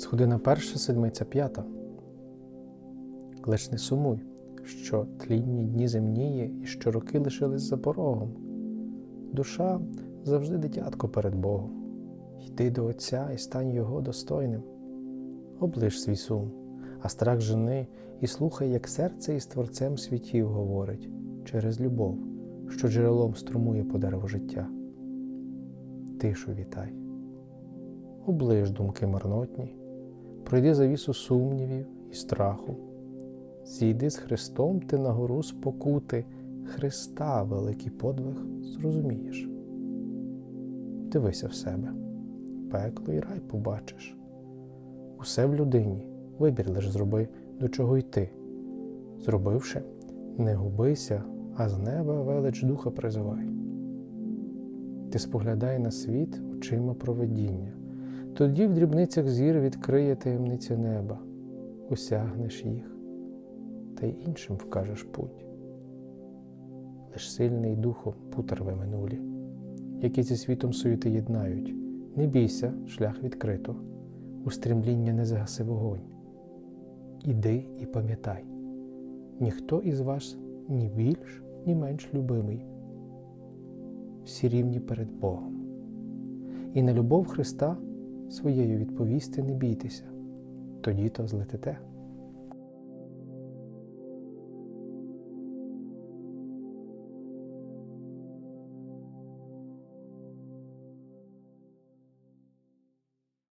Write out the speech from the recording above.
Сходина перша, седмиця п'ята. Лиш не сумуй, що тлінні дні земніє і що роки лишились за порогом. Душа завжди дитятко перед Богом. Йди до Отця і стань Його достойним. Оближ свій сум, а страх жени, і слухай, як серце із Творцем світів говорить через любов, що джерелом струмує по дереву життя. Тишу вітай, оближ думки марнотні, пройди завісу сумнівів і страху. Зійди з Христом ти на гору спокути, Христа великий подвиг зрозумієш. Дивися в себе, пекло і рай побачиш. Усе в людині, вибір лиш зроби, до чого йти. Зробивши, не губися, а з неба велич духа призивай. Ти споглядай на світ очима проведіння, тоді в дрібницях зір відкриє таємниця неба, осягнеш їх, та й іншим вкажеш путь. Лиш сильний духом пут рве минулі, які зі світом суєти єднають. Не бійся, шлях відкрито, у стремління не згаси вогонь. Іди і пам'ятай, ніхто із вас ні більш, ні менш любимий. Всі рівні перед Богом. І на любов Христа своєю відповісти не бійтеся, тоді то злетите.